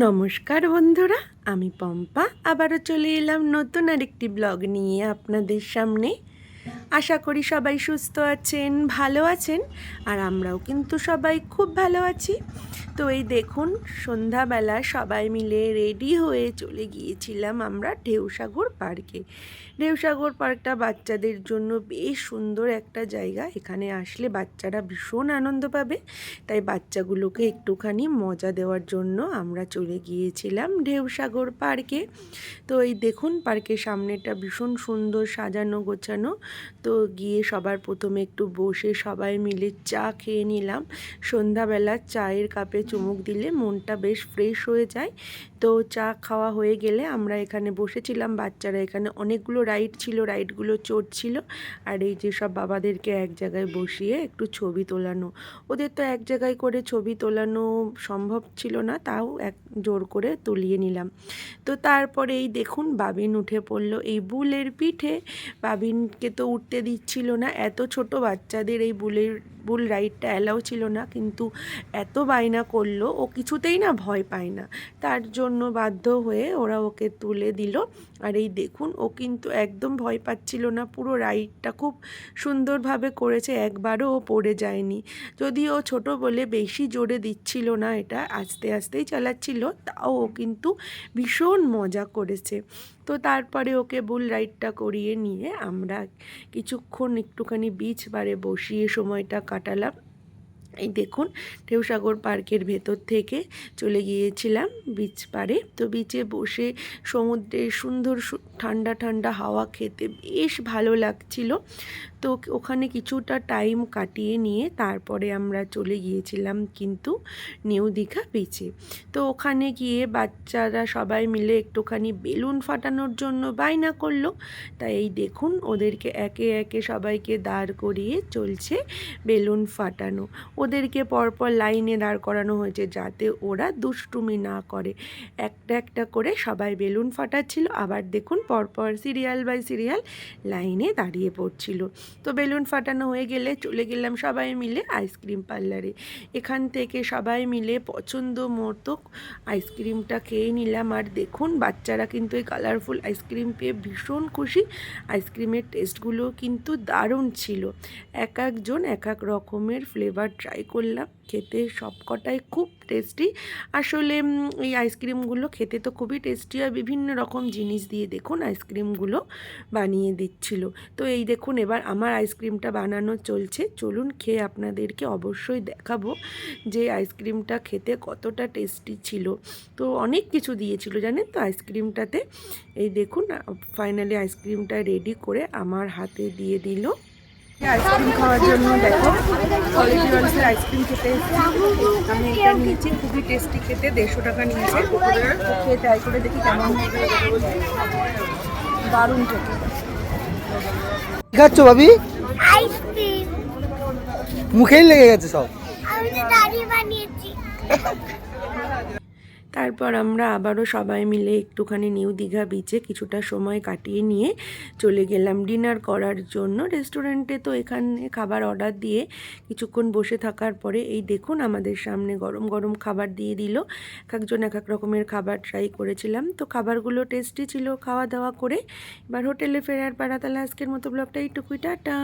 নমস্কার বন্ধুরা, আমি পম্পা। আবারও চলে এলাম নতুন আরেকটি ব্লগ নিয়ে আপনাদের সামনে। আশা করি সবাই সুস্থ আছেন, ভালো আছেন, আর আমরাও কিন্তু সবাই খুব ভালো আছি। তো এই দেখুন, সন্ধ্যাবেলা সবাই মিলে রেডি হয়ে চলে গিয়েছিলাম আমরা ঢেউসাগর পার্কে। ঢেউসাগর পার্কটা বাচ্চাদের জন্য বেশ সুন্দর একটা জায়গা। এখানে আসলে বাচ্চারা ভীষণ আনন্দ পাবে। তাই বাচ্চাগুলোকে একটুখানি মজা দেওয়ার জন্য আমরা চলে গিয়েছিলাম ঢেউসাগর পার্কে। তো এই দেখুন পার্কের সামনেটা ভীষণ সুন্দর সাজানো গোছানো। তো গিয়ে সবার প্রথমে একটু বসে সবাই মিলে চা খেয়ে নিলাম। সন্ধ্যাবেলা চায়ের কাপে চুমুক দিলে মনটা বেশ ফ্রেশ হয়ে যায়। তো চা খাওয়া হয়ে গেলে আমরা এখানে বসেছিলাম। বাচ্চারা এখানে অনেকগুলো রাইড ছিল, রাইডগুলো চড়ছিল। আর এই যে সব বাবাদেরকে এক জায়গায় বসিয়ে একটু ছবি তোলানো। ওদের তো এক জায়গায় করে ছবি তোলানো সম্ভব ছিল না, তাও এক জোর করে তুলিয়ে নিলাম। তো তারপরে এই দেখুন বাবিন উঠে পড়ল। এই বুলের পিঠে বাবিনকে তো উঠতে দিচ্ছিল না। এত ছোট বাচ্চাদের এই বুলের বুল রাইডটা অ্যালাউ ছিল না, কিন্তু এত বায়না করল, ও কিছুতেই না ভয় পায় না। তার জন্য বাধ্য হয়ে ওরা ওকে তুলে দিল। আর এই দেখুন, ও কিন্তু একদম ভয় পাচ্ছিল না, পুরো রাইডটা খুব সুন্দরভাবে করেছে, একবারও ও পড়ে যায়নি। যদিও ও ছোট বলে বেশি জোরে দিচ্ছিল না এটা, আস্তে আস্তেই চালাচ্ছিল, তাও ও কিন্তু ভীষণ মজা করেছে। তো তারপরে ওকে বুল রাইডটা করিয়ে নিয়ে আমরা কিছুক্ষণ একটুখানি বিচ বারে বসিয়ে সময়টা কাটালাম। এই দেখুন, ঢেউসাগর পার্কের ভেতর থেকে চলে গিয়েছিলাম বিচ পারে তো বিচে বসে সমুদ্রের সুন্দর ঠান্ডা ঠান্ডা হাওয়া খেতে বেশ ভালো লাগছিল। তো ওখানে কিছুটা টাইম কাটিয়ে নিয়ে তারপরে আমরা চলে গিয়েছিলাম কিন্তু নিউ দীঘা বিচে তো ওখানে গিয়ে বাচ্চারা সবাই মিলে একটুখানি বেলুন ফাটানোর জন্য বায়না করল। তাই এই দেখুন, ওদেরকে একে একে সবাইকে দাঁড় করিয়ে চলছে বেলুন ফাটানো। ওদেরকে পরপর লাইনে দাঁড় করানো হয়েছে যাতে ওরা দুষ্টুমি না করে। একটা একটা করে সবাই বেলুন ফাটাচ্ছিল, আবার দেখুন পরপর সিরিয়াল বাই সিরিয়াল লাইনে দাঁড়িয়ে পড়ছিল। তো বেলুন ফাটানো হয়ে গেলে চলে গেলাম সবাই মিলে আইসক্রিম পার্লারে। এখান থেকে সবাই মিলে পছন্দ মতো আইসক্রিমটা খেয়ে নিলাম। আর দেখুন বাচ্চারা কিন্তু এই কালারফুল আইসক্রিম পেয়ে ভীষণ খুশি। আইসক্রিমের টেস্টগুলো কিন্তু দারুণ ছিল। এক একজন এক এক রকমের ফ্লেভার করলাম। খেতে সবকটাই খুব টেস্টি আসলে এই আইসক্রিমগুলো খেতে তো খুবই টেস্টি হয়। বিভিন্ন রকম জিনিস দিয়ে দেখুন আইসক্রিমগুলো বানিয়ে দিচ্ছিল। তো এই দেখুন, এবার আমার আইসক্রিমটা বানানো চলছে। চলুন খেয়ে আপনাদেরকে অবশ্যই দেখাবো যে আইসক্রিমটা খেতে কতটা টেস্টি ছিল। তো অনেক কিছু দিয়েছিল, জানেন তো? আইসক্রিমটাতে এই দেখুন ফাইনালি আইসক্রিমটা রেডি করে আমার হাতে দিয়ে দিল। আইসক্রিম খাওয়ার জন্য দেখো। কোয়ালিটি আইসক্রিম খেতে আমি এটা নিয়েছি খুবই টেস্টি খেতে দেড়শো টাকা নিয়েছে খেয়ে ট্রাই করে দেখি কেমন দারুণ খেতে। কি খাচ্ছ ভাবি? মুখেই লেগে গেছে সব। আমি বানিয়েছি। তারপর আমরা আবারও সবাই মিলে একটুখানি নিউ দীঘা বিচে কিছুটা সময় কাটিয়ে নিয়ে চলে গেলাম। ডিনার করার জন্য রেস্টুরেন্টে তো এখানে খাবার অর্ডার দিয়ে কিছুক্ষণ বসে থাকার পরে এই দেখুন আমাদের সামনে গরম গরম খাবার দিয়ে দিল। এক একজন এক এক রকমের খাবার ট্রাই করেছিলাম। তো খাবারগুলো টেস্টি ছিল খাওয়া দাওয়া করে। এবার হোটেলে ফেরার পাড়া তাহলে আজকের মতো ব্লগটা এইটুকুই টাটা!